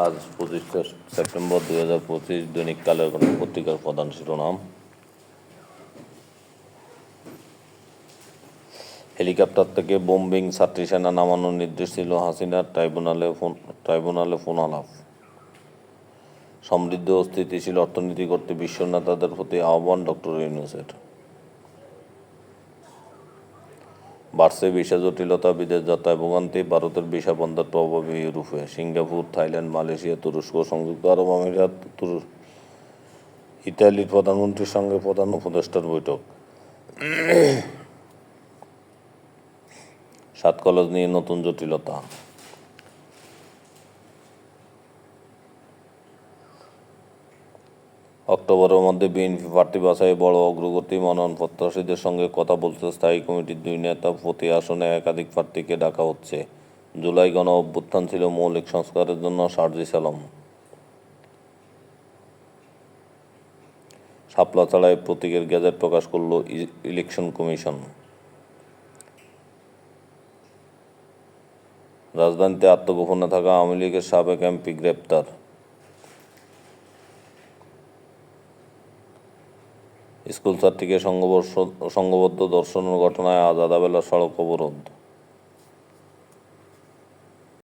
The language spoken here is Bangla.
আজ পঁচিশে সেপ্টেম্বর দুই হাজার পঁচিশ দৈনিক কালের কণ্ঠ পত্রিকার প্রধান শিরোনাম। হেলিকপ্টার থেকে বোম্বিং ছাত্রী সেনা নামানোর নির্দেশ ছিল হাসিনার ট্রাইব্যুনালে ফোন ট্রাইব্যুনালে ফোন আলাপ। সমৃদ্ধ ও স্থিতিশীল অর্থনীতি করতে বিশ্ব নেতাদের প্রতি আহ্বান ডক্টর ইউনুসের। বাড়ছে ভিসা জটিলতা, বিদেশ যাত্রায় ভোগান্তি ভারতের ভিসা বন্ধের প্রভাবে ইউরোপে সিঙ্গাপুর, থাইল্যান্ড, মালয়েশিয়া, তুরস্ক সংযুক্ত আরব আমিরাত ইতালির প্রধানমন্ত্রীর সঙ্গে প্রধান উপদেষ্টার বৈঠক। সাত কলেজ নিয়ে নতুন জটিলতা। অক্টোবরের মধ্যে বিএনপি প্রার্থী বাছাই বড় অগ্রগতি মনোনয়ন সঙ্গে কথা বলতে স্থায়ী কমিটির দুই নেতা প্রতি আসনে একাধিক প্রার্থীকে ডাকা হচ্ছে। জুলাই গণ অভ্যুত্থান ছিল মৌলিক সংস্কারের জন্য সার্জি সালাম। শাপলা ছাড়াই প্রতীকের গেজেট প্রকাশ করল ইলেকশন কমিশন। রাজধানীতে আত্মগোপনে থাকা আওয়ামী লীগের সাবেক এমপি গ্রেপ্তার। স্কুল ছাত্রীকে সংঘবদ্ধ ধর্ষণের ঘটনায় আজ আদাবেলা সড়ক অবরোধ।